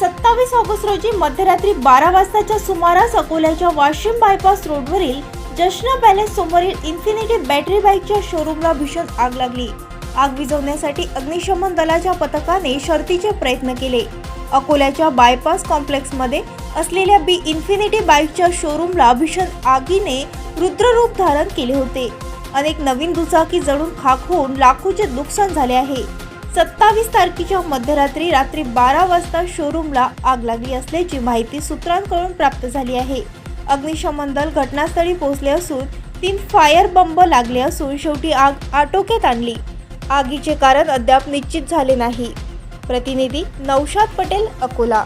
सत्तावीस ऑगस्ट रोजी मध्यरात्री बारा वाजताच्या सुमारास अकोल्याच्या वाशिम बायपास रोडवरील जश्न पॅलेस समोरील इन्फिनिटी बॅटरी बाईकच्या शोरूमला भीषण आग लागली. आग विझवण्यासाठी अग्निशमन दलाच्या पथकाने शर्तीचे प्रयत्न केले. अकोल्याच्या बायपास कॉम्प्लेक्समध्ये असलेल्या बी इन्फिनिटी बाईकच्या शोरूमला भीषण आगीने रुद्ररूप धारण केले होते. अनेक नवीन दुचाकी जळून खाक होऊन लाखोचे नुकसान झाले आहे. सत्तावीस तारखेच्या मध्यरात्री रात्री बारा वाजता शोरूमला आग लागली असल्याची माहिती सूत्रांकडून प्राप्त झाली आहे. अग्निशमन दल घटनास्थळी पोहोचले असून तीन फायर बंब लागले असून शेवटी आग आटोक्यात आणली. आगीचे कारण अद्याप निश्चित झाले नाही. प्रतिनिधी नौशाद पटेल अकोला.